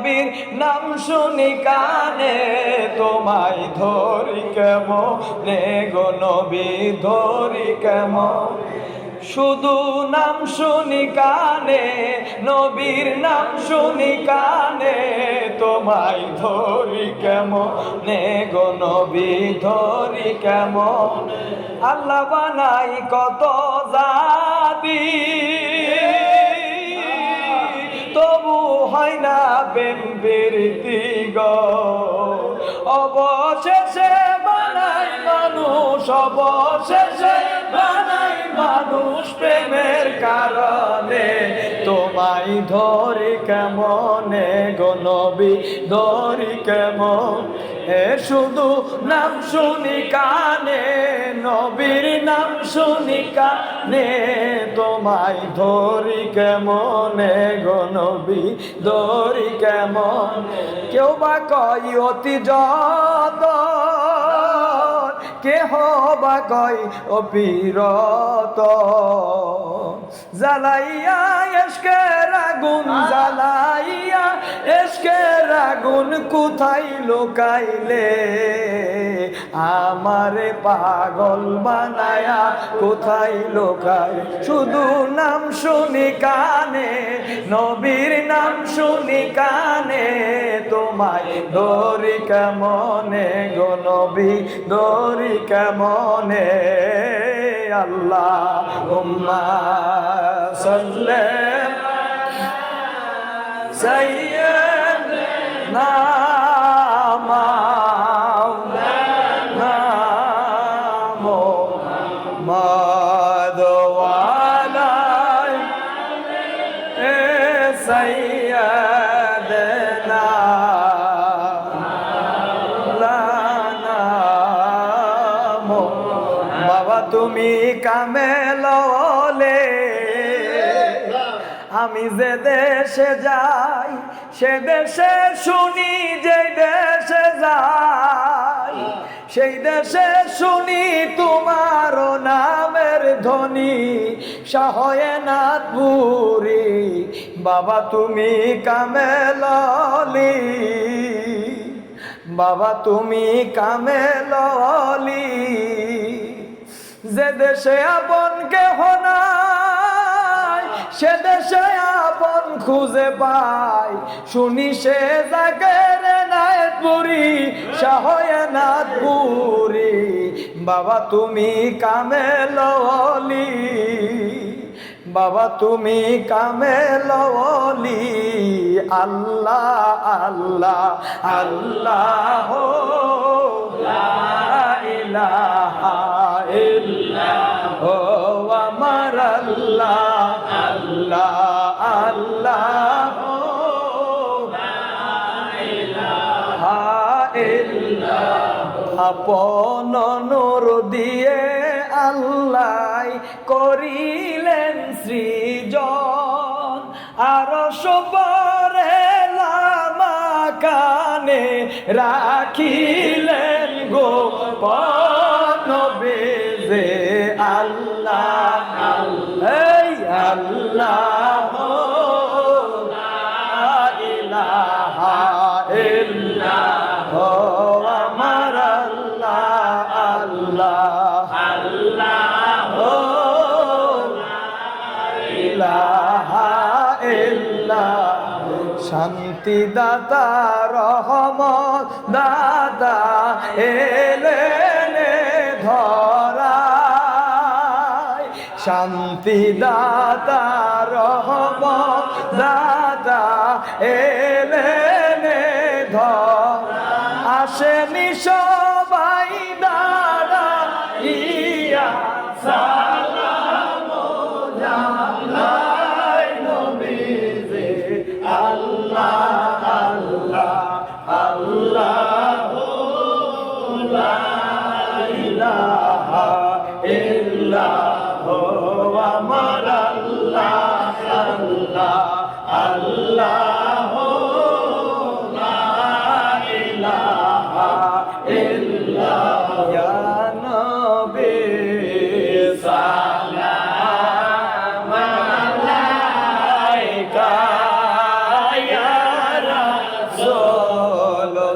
নবীর নাম শুনি কানে, তোমায় ধরি কেমনে গো নবী, ধরি কেমন? শুধু নাম শুনি কানে, নবীর নাম শুনি কানে, তোমায় ধরি কেমনে গো নবী, ধরি কেমন? আল্লাহ বানাই কত জাতি হয় না প্রেম গো। অবশেষে বানাই মানুষ, অবশেষে বানাই মানুষ প্রেমের কারণে। তোমায় ধরি কেমনে গো নবী, ধরি কেমন? এ শুধু নাম শুনি কানে। নবীর নাম শুনি কানে, তোমায় ধরি কেমনে গো নবী? ধরি কেমন? কেউ বা কই অতি যত কেহ বা কই অপিরত জ্বালাইয়া এসকের আগুন জ্বালাইয়া এসকের আগুন কোথায় লোকাইলে? আমারে পাগল বানায়া কোথায় লোকাই শুধু নাম শুনি কানে, নবীর নাম শুনি কানে। তোমায় দরি কেমনে গো নবী দরি কেমনে? আল্লাহ উম্মা সাল্লে সাইয়্যিদনা তুমি কামেললে আমি যে দেশে যাই সে দেশে শুনি যে দেশে যাই, সেই দেশে শুনি তোমার নামের ধ্বনি সহয়নাথপুরি বাবা তুমি কামেললি, বাবা তুমি কামেললি। যে দেশে আপন কেহ নাই সে দেশে আপন খুঁজে পাই শুনি সে জাগের নায়তপুরি শাহনাথপুরি বাবা, তুমি কামেললি বাবা, তুমি কামেললি আল্লাহ আল্লাহ আল্লাহ লা ইলাহা ইল্লাল্লাহ আমার আল্লাহ। আল্লাহ আল্লাহ। আপন নূর দিয়ে আল্লাহ করিলেন সৃজন। আর সবরে লামা কানে রাখিলেন গো লা ইল্লাল্লাহ ইল্লাল্লাহ শান্তি দাতা দাদা এলেন শান্তি দাতা রহম দাদা এলেন ধ আসেনি সবাই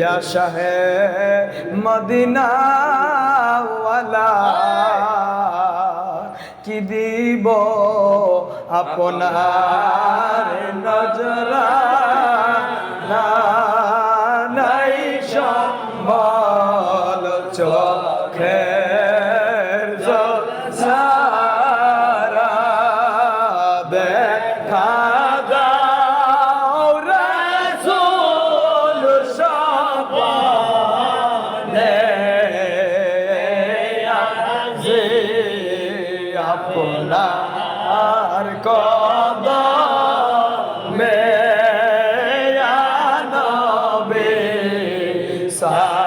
ইয়া শাহে মদিনাওয়ালা। কি দিব আপনার নজরা? না সহা